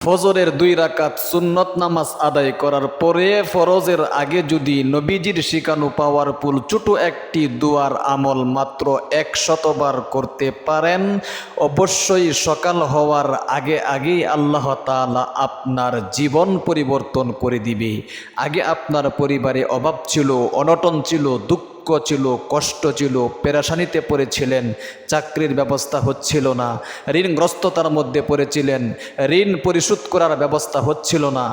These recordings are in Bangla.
ফজরের দুই রাকাত সুন্নত নামাজ আদায় করার পরে ফরজের আগে যদি নবীজির শিকানু পাওয়ার পুল ছোটো একটি দুয়ার আমল মাত্র একশতবার করতে পারেন, অবশ্যই সকাল হওয়ার আগে আগেই আল্লাহ তাআলা আপনার জীবন পরিবর্তন করে দিবে। আগে আপনার পরিবারে অভাব ছিল, অনটন ছিল, দুঃখ ছিল, কষ্ট ছিল, পেরাশানিতে পড়েছিলেন, চাকরির ব্যবস্থা হচ্ছিল না, ঋণগ্রস্ততার মধ্যে পড়েছিলেন, ঋণ পরিশোধ করার ব্যবস্থা হচ্ছিল না।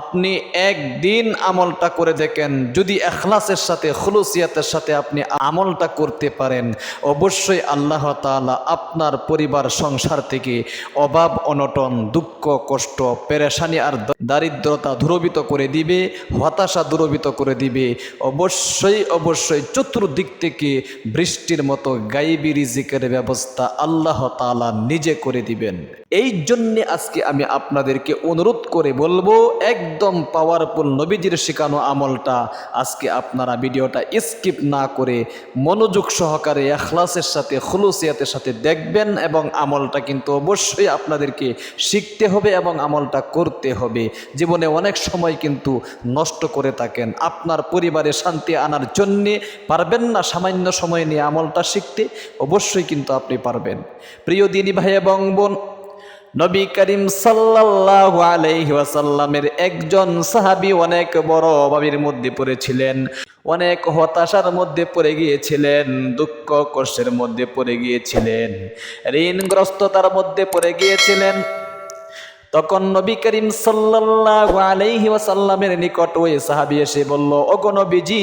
আপনি একদিন আমলটা করে দেখেন, যদি এখলাসের সাথে, খুলুসিয়াতের সাথে আপনি আমলটা করতে পারেন, অবশ্যই আল্লাহ তাআলা আপনার পরিবার, সংসার থেকে অভাব, অনটন, দুঃখ, কষ্ট, পেরেশানি আর দারিদ্রতা দূরবিত করে দিবে, হতাশা দূরবিত করে দিবে। অবশ্যই অবশ্যই চতুর্দিক থেকে বৃষ্টির মতো গাইবি রিজিকের ব্যবস্থা আল্লাহ তাআলা নিজে করে দিবেন। এই জন্যে আজকে আমি আপনাদেরকে অনুরোধ করে বলব, একদম পাওয়ারফুল নবীজির শেখানো আমলটা আজকে আপনারা ভিডিওটা স্কিপ না করে মনোযোগ সহকারে এখলাসের সাথে, খুলুসিয়াতের সাথে দেখবেন এবং আমলটা কিন্তু অবশ্যই আপনাদেরকে শিখতে হবে এবং আমলটা করতে হবে। জীবনে অনেক সময় কিন্তু নষ্ট করে থাকেন। আপনার পরিবারে শান্তি আনার জন্যে পারবেন না সামান্য সময় নিয়ে আমলটা শিখতে, অবশ্যই কিন্তু আপনি পারবেন। প্রিয় দিনী ভাই এবং বোন, নবী করিম সাল্লাল্লাহু আলাইহি ওয়াসাল্লামের একজন সাহাবী অনেক বড় অভাবের মধ্যে পড়েছিলেন, অনেক হতাশার মধ্যে পড়ে গিয়েছিলেন, দুঃখ কষ্টের মধ্যে পড়ে গিয়েছিলেন, ঋণগ্রস্ততার মধ্যে পড়ে গিয়েছিলেন। তখন নবী করিম সাল্লাল্লাহু আলাইহি ওয়াসাল্লামের নিকট ওই সাহাবী এসে বলল, ওগো নবীজি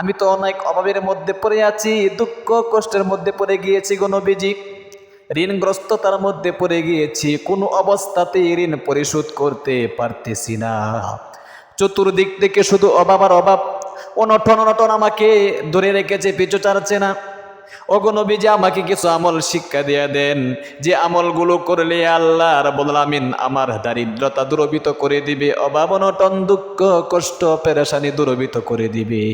আমি তো অনেক অভাবের মধ্যে পড়ে আছি, দুঃখ কষ্টের মধ্যে পড়ে গিয়েছি কোনো নবীজি। ঋণগ্রস্ততার মধ্যে পড়ে গিয়েছি, কোনো অবস্থাতেই ঋণ পরিশোধ করতে পারতেছি না। চতুর্দিক থেকে শুধু অভাব আর অভাব অনটন অনটন আমাকে ধরে রেখেছে, পিছু চাচ্ছে না। অগনবী যে আমাকে কিছু আমল শিক্ষা দিয়ে দেন। যে আমলগুলো করলে আল্লাহ রাব্বুল আমিন আমার দারিদ্রতা দূরবিত করে দিবে অভাব অনটন দুঃখ, কষ্ট, পেরেশানি দূরবিত করে দিবে।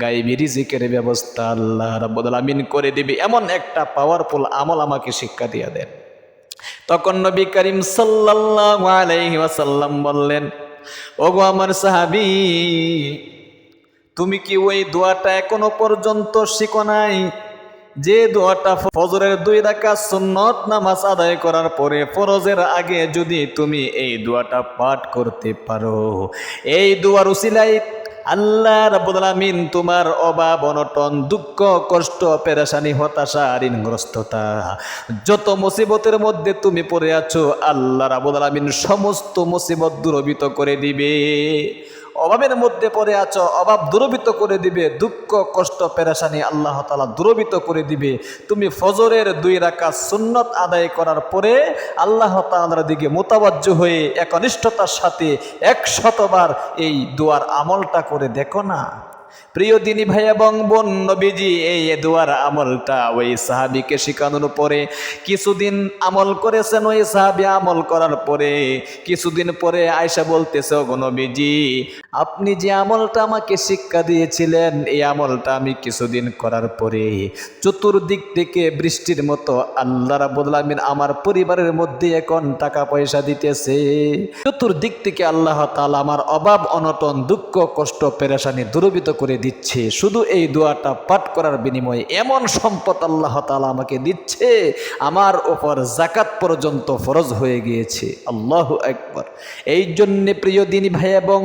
গাইবি রিজিকের ব্যবস্থা আল্লাহ রাব্বুল আমিন করে দিবে। এমন একটা পাওয়ারফুল আমল আমাকে শিক্ষা দিয়ে দেন। তখন নবী করিম সাল্লাল্লাহু আলাইহি ওয়াসাল্লাম বললেন, ওগো আমার সাহাবী, তুমি কি ওই দোয়াটা এখনও পর্যন্ত শিখো নাই? যে দোয়াটা ফজরের দুই রাকাত সুন্নত নামাজ আদায় করার পরে ফরজের আগে যদি তুমি এই দোয়াটা পাঠ করতে পারো, এই দোয়ার উসিলাই আল্লাহ রাব্বুল তোমার অভাব, অনটন, দুঃখ, কষ্ট, পেরেশানি, হতাশা, ঋণগ্রস্ততা, যত মুসিবতের মধ্যে তুমি পড়ে আছো, আল্লাহ রাব্বুল সমস্ত মুসিবত দূরবিত করে দিবে। অভাবের মধ্যে পড়ে আছো, অভাব দুরবিত করে দিবে, দুঃখ, কষ্ট, পেরেশানি আল্লাহ তালা দুরবিত করে দিবে। তুমি ফজরের দুই রাখা সুন্নত আদায় করার পরে আল্লাহ তালার দিকে মোতাবাজ্য হয়ে একনিষ্ঠতার সাথে একশতবার এই দুয়ার আমলটা করে দেখো না। প্রিয় দিনী ভাই এবং বোন এই দোয়ার আমলটা ওই সাহাবিকে শেখানোর পরে, কিছুদিন আমল করেছেন ওই সাহাবি আমল করার পরে, কিছুদিন পরে আয়সা বলতেছে নবীজি, আপনি যে আমলটা আমাকে শিক্ষা দিয়েছিলেন, এই আমলটা আমি কিছুদিন করার পরে, চতুর্দিক থেকে বৃষ্টির মতো আল্লাহ আমিন আমার পরিবারের মধ্যে এখন টাকা পয়সা দিতেছে। চতুর্দিক থেকে আল্লাহ তাআলা আমার অভাব, অনটন, দুঃখ, কষ্ট, পেরেশানি দূরবিত করে দিচ্ছে। শুধু এই দোয়াটা পাঠ করার বিনিময়ে এমন সম্পদ আল্লাহ তালা আমাকে দিচ্ছে, আমার ওপর জাকাত পর্যন্ত ফরজ হয়ে গিয়েছে। আল্লাহ একবার এই জন্যে প্রিয় দিনী ভাই এবং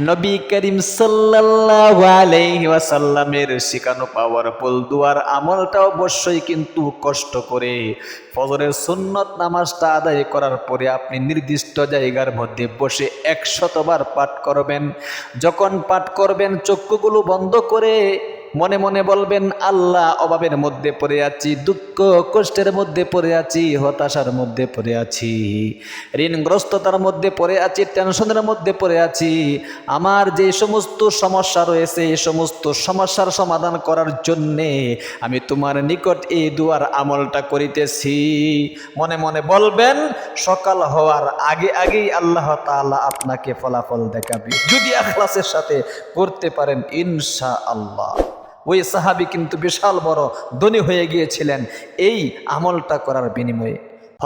নবী করিম সাল্লাল্লাহু আলাইহি ওয়াসাল্লামের শিখানো পাওয়ার পুল দুয়ার আমলটা অবশ্যই কিন্তু কষ্ট করে। ফজরের সুন্নত নামাজটা আদায় করার পরে আপনি নির্দিষ্ট জায়গার মধ্যে বসে একশতবার পাঠ করবেন। যখন পাঠ করবেন, চক্ষুগুলো বন্ধ করে মনে মনে বলবেন, আল্লাহ অভাবের মধ্যে পড়ে আছি, দুঃখ কষ্টের মধ্যে পড়ে আছি, হতাশার মধ্যে পড়ে আছি, ঋণগ্রস্ততার মধ্যে পড়ে আছি, টেনশনের মধ্যে পড়ে আছি। আমার যে সমস্ত সমস্যা রয়েছে, এই সমস্ত সমস্যার সমাধান করার জন্যে আমি তোমার নিকট এই দুয়ার আমলটা করিতেছি। মনে মনে বলবেন, সকাল হওয়ার আগে আগেই আল্লাহ তাআলা আপনাকে ফলাফল দেখাবে। যদি আখলাসের সাথে করতে পারেন ইনশা আল্লাহ ওই সাহাবি কিন্তু বিশাল বড় ধনী হয়ে গিয়েছিলেন। এই আমলটা করার বিনিময়ে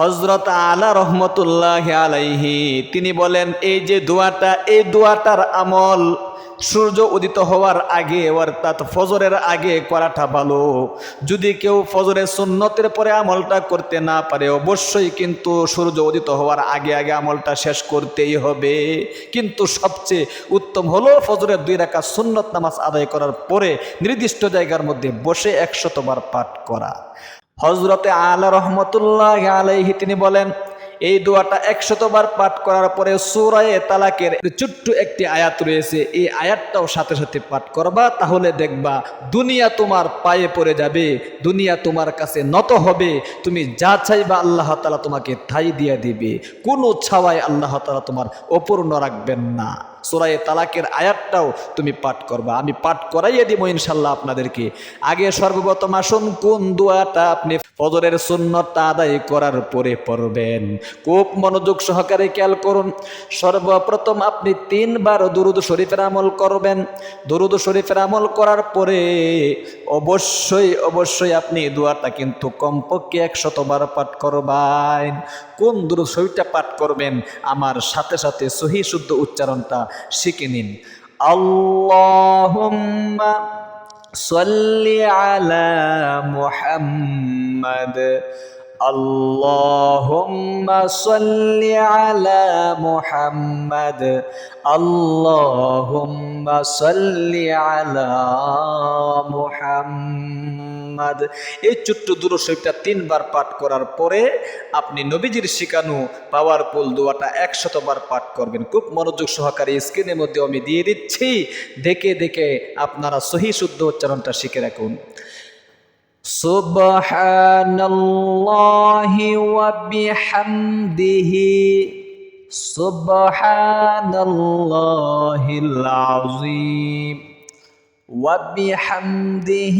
হজরত আলা রহমতুল্লাহ আলাইহি তিনি বলেন, এই যে দোয়াটা, এই দোয়াটার আমল সূর্য উদিত হওয়ার আগে, অর্থাৎ ফজরের আগে করাটা ভালো। যদি কেউ ফজরের সুন্নতের পরে আমলটা করতে না পারে, অবশ্যই কিন্তু সূর্য উদিত হওয়ার আগে আগে আমলটা শেষ করতেই হবে। কিন্তু সবচেয়ে উত্তম হলো ফজরের দুই রাখা সুন্নত নামাজ আদায় করার পরে নির্দিষ্ট জায়গার মধ্যে বসে একশতবার পাঠ করা। হজরতে আলা রহমতুল্লাহ আলাইহি তিনি বলেন এই দোয়াটা একশতবার পাঠ করার পরে সুরায়ে তালাকের ছোট্ট একটি আয়াত রয়েছে। এই আয়াতটাও সাথে সাথে পাঠ করবা, তাহলে দেখবা দুনিয়া তোমার পায়ে পড়ে যাবে, দুনিয়া তোমার কাছে নত হবে, তুমি যা চাইবা আল্লাহ তালা তোমাকে ঠাই দিয়ে দিবে। কোনো ছাওয়ায় আল্লাহ তালা তোমার অপূর্ণ রাখবেন না। সুরায়ে তালাকের আয়াতটাও তুমি পাঠ করবা। আমি পাঠ করাইয়ে দিব ইনশাল্লাহ আপনাদেরকে। আগে সর্বপ্রথম আসুন, কোন দোয়াটা আপনি ফজরের সুন্নতটা আদায় করার পরে পড়বেন? খুব মনোযোগ সহকারে খেয়াল করুন। সর্বপ্রথম আপনি তিনবার দুরুদ শরীফের আমল করবেন। দুরুদ শরীফের আমল করার পরে অবশ্যই অবশ্যই আপনি দোয়াটা কিন্তু কমপক্ষে একশতবার পাঠ করবেন। কোন দুরুদ শরীফটা পাঠ করবেন? আমার সাথে সাথে সহি শুদ্ধ উচ্চারণটা শিখে নিন আল্লাহুম্মা সাল্লি আলা মুহাম্মাদ اللهم صل على محمد اللهم صل على محمد এই ছোট্ট দূর শরীফটা তিনবার পাঠ করার পরে আপনি নবীজির শিখানো পাওয়ারফুল দোয়াটা একশতবার পাঠ করবেন খুব মনোযোগ সহকারে স্ক্রিনের মধ্যে আমি দিয়ে দিচ্ছি দেখে দেখে আপনারা সহি শুদ্ধ উচ্চারণটা শিখে রাখুন سبحان الله وبحمده سبحان الله العظيم وبحمده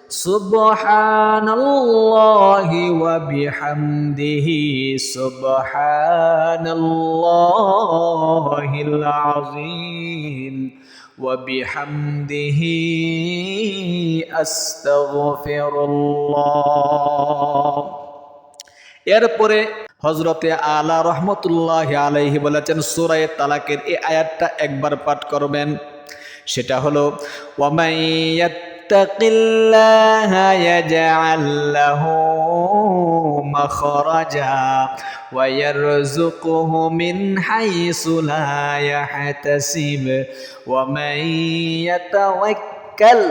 সুবহানাল্লাহি ওয়া বিহামদিহি সুবহানাল্লাহিল আযীম وبحمده أستغفر الله এরপরে হজরতে আলা রহমতুল্লাহ আলাইহি বলেছেন সুরায় তালাকের এই আয়াতটা একবার পাঠ করবেন সেটা হলো يتق الله يجعل له مخرجا ويرزقه من حيث لا يحتسب ومن يتوكل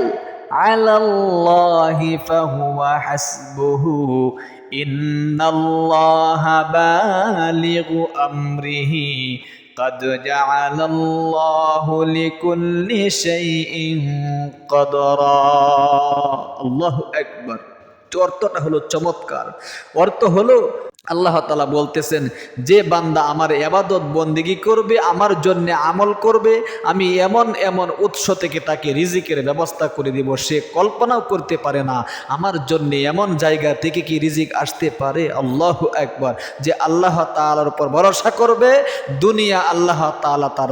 على الله فهو حسبه إن الله بالغ أمره قد جعل الله لكل شيء قدرا الله أكبر অর্থটা হলো চমৎকার অর্থ হলো আল্লাহ তালা বলতেছেন, যে বান্দা আমার এবাদত বন্দিগি করবে, আমার জন্য আমল করবে, আমি এমন এমন উৎস থেকে তাকে রিজিকের ব্যবস্থা করে দিব, সে কল্পনাও করতে পারে না। আমার জন্য এমন জায়গা থেকে কি রিজিক আসতে পারে? আল্লাহ একবার যে আল্লাহ তালার উপর ভরসা করবে, দুনিয়া আল্লাহ তালা তার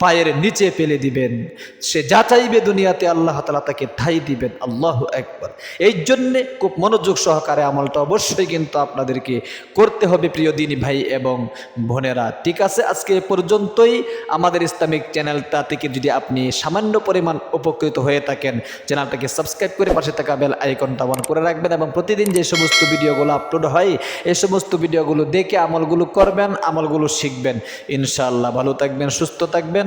পায়ের নিচে ফেলে দিবেন। সে যা চাইবে দুনিয়াতে আল্লাহ তালা তাকে ঠাই দিবেন। আল্লাহ একবার এই জন্যে খুব মনোযোগ সহকারে আমলটা অবশ্যই কিন্তু আপনাদেরকে করতে হবে প্রিয় দিনী ভাই এবং বোনেরা। ঠিক আছে, আজকে পর্যন্তই। আমাদের ইসলামিক চ্যানেলটা থেকে যদি আপনি সামান্য পরিমাণ উপকৃত হয়ে থাকেন, চ্যানেলটাকে সাবস্ক্রাইব করে পাশে থাকা বেল আইকনটা অন করে রাখবেন এবং প্রতিদিন যে সমস্ত ভিডিওগুলো আপলোড হয়, এই সমস্ত ভিডিওগুলো দেখে আমলগুলো করবেন, আমলগুলো শিখবেন। ইনশাআল্লাহ ভালো থাকবেন, সুস্থ থাকবেন।